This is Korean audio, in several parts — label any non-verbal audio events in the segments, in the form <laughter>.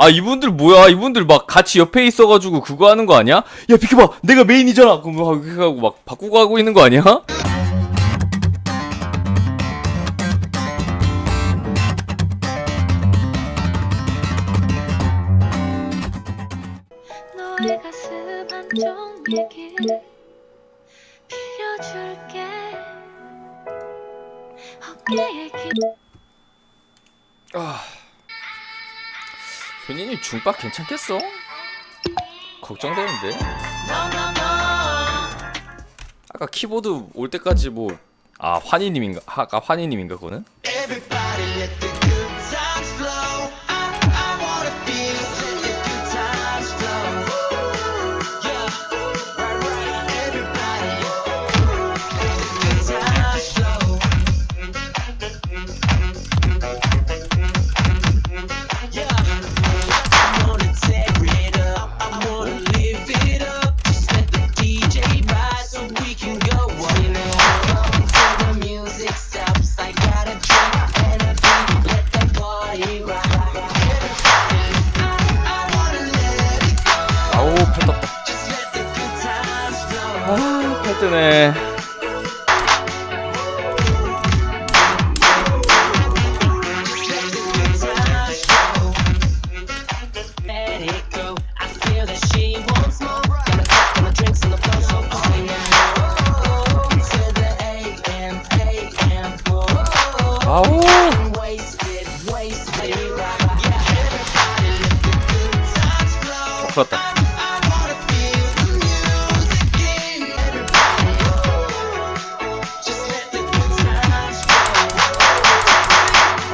아 이분들 뭐야? 이분들 막 같이 옆에 있어가지고 그거 하는 거 아니야? 야 비켜봐. 내가 메인이잖아. 그럼 막 그렇게 하고 막 바꾸고 하고 있는 거 아니야? 너의 가슴 한쪽 얘길 빌려줄게. 어깨에 기 현인이 중박 괜찮겠어? 걱정되는데 아까 키보드 올 때까지 뭐 아 환희님인가 아까 환희님인가 그거는?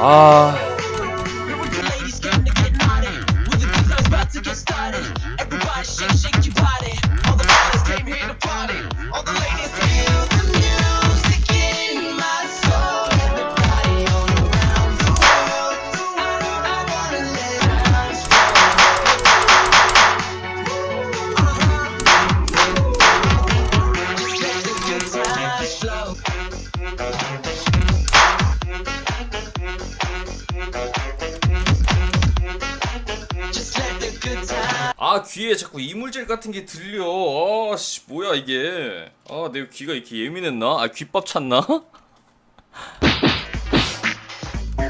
아 귀에 자꾸 이물질 같은 게 들려. 아씨 뭐야 이게. 아 내 귀가 이렇게 예민했나? 아 귓밥 찼나? <laughs>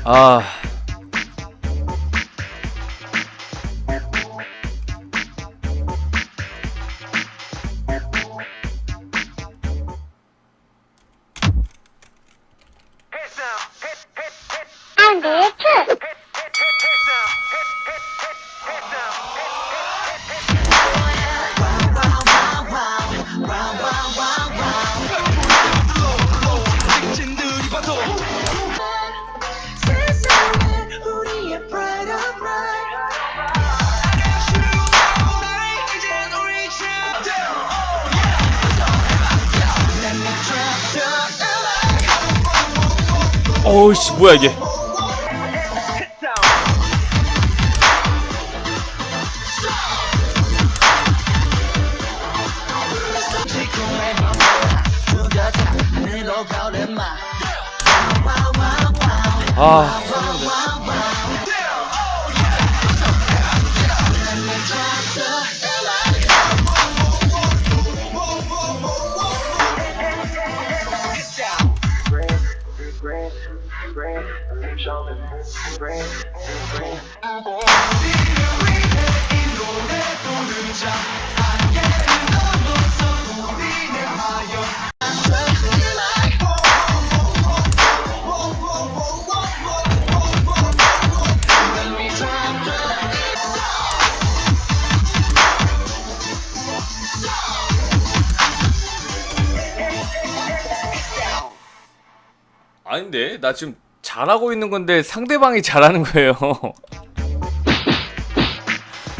아. 어우씨 뭐야 이게. 아. 아닌데? 나 지금 잘하고 있는 건데 상대방이 잘하는 거예요. <laughs>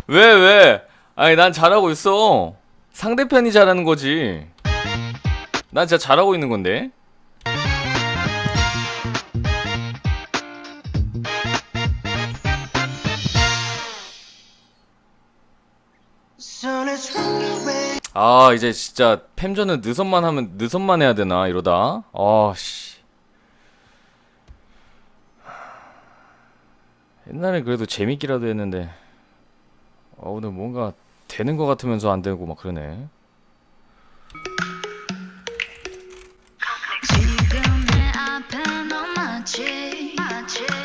왜 왜? 아니 난 잘하고 있어. 상대편이 잘하는 거지. 난 진짜 잘하고 있는 건데. 아 이제 진짜 팸전은 느선만 하면 느선만 해야 되나 이러다. 아씨. 옛날에 그래도 재밌기라도 했는데 오늘 뭔가 되는 것 같으면서 안 되고 막 그러네. 지금 내 앞에 너 맞지 빛나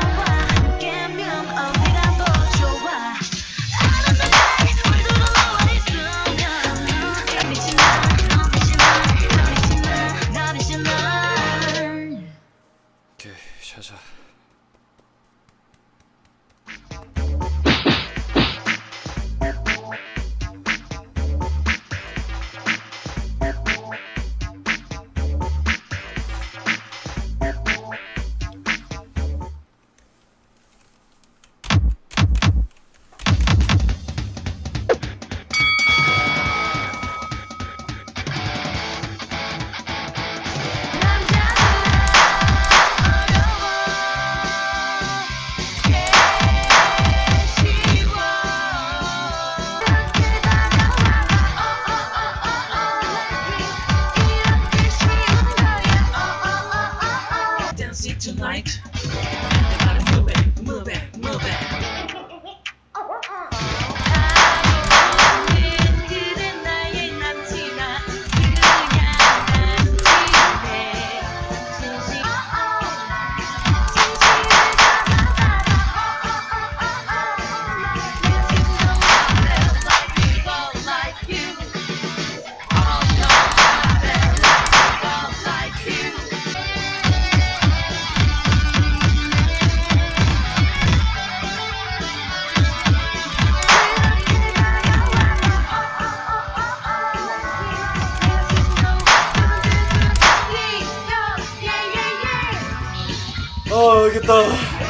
아, 알겠다.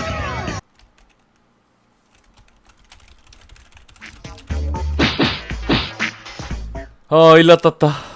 아, 일났땄다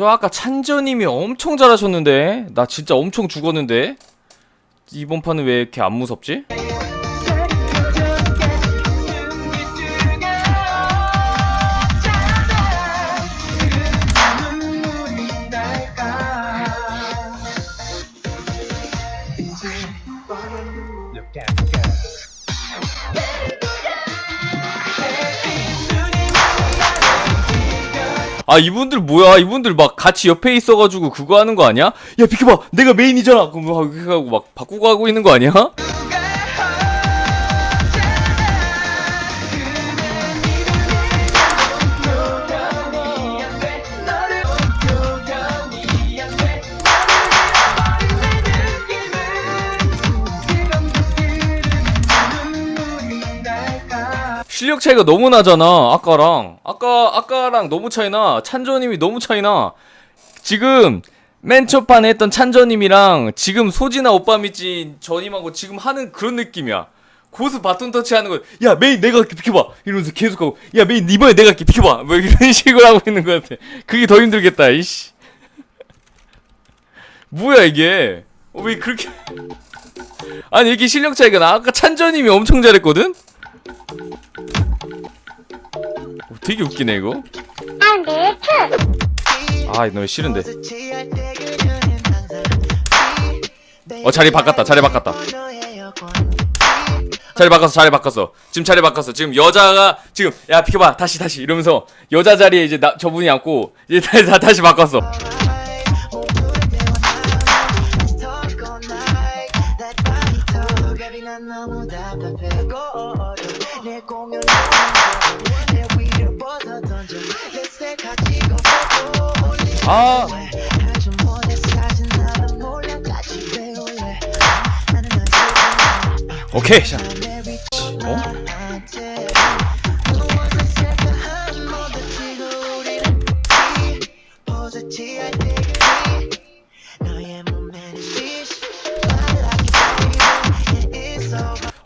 저 아까 찬저님이 엄청 잘하셨는데 나 진짜 엄청 죽었는데 이번 판은 왜 이렇게 안 무섭지? 아 이분들 뭐야 이분들 막 같이 옆에 있어가지고 그거 하는 거 아니야? 야 비켜봐 내가 메인이잖아 그럼 막 하고 막 바꾸고 하고 있는 거 아니야? 실력 차이가 너무 나잖아 아까랑. 아까 아까랑 너무 차이나. 찬조님이 너무 차이나. 지금 맨 첫판에 했던 찬조님이랑 지금 소진아 오빠 미친 저님하고 지금 하는 그런 느낌이야. 고스 바톤 터치 하는 거 야 메인 내가 비켜봐. 이러면서 계속 하고 야 메인 이번에 내가 비켜봐. 뭐 이런 <laughs> 식으로 하고 있는 것 같아. 그게 더 힘들겠다 이씨. 뭐야 이게? 어, 왜 그렇게? 아니 이렇게 실력 차이가 나? 아까 찬조님이 엄청 잘했거든 되게 웃기네 이거 아이 노래 싫은데 어 자리 바꿨다 자리 바꿨다 자리 바꿨어 자리 바꿨어 지금 자리 바꿨어 지금 여자가 지금 야 비켜봐 다시 다시 이러면서 여자 자리에 이제 나 저분이 앉고 이제 다, 다 다시 바꿨어 아 오케이 자 어?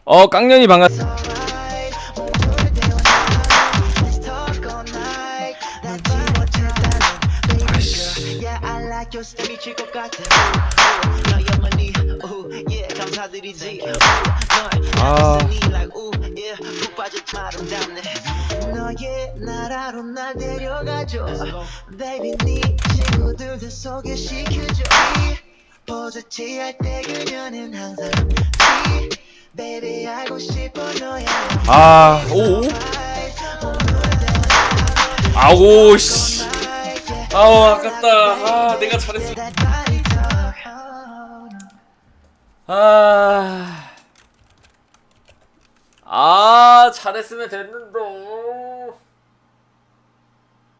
어 깡년이 반갑 Your style 미칠 것 같아 money, ooh, yeah, 감사드리지. 아. 널 like, ooh, yeah, 푹 빠져 아름답네 너의 나라로 날 데려가줘. Baby 네 친구들도 소개시켜줘. 포즈치 할 때 그녀는 항상 Baby 알고 싶어 너의 아, 오. 아오, 씨. 아우, 아깝다. 아, 내가 잘했어. 아. 아, 잘했으면 됐는데.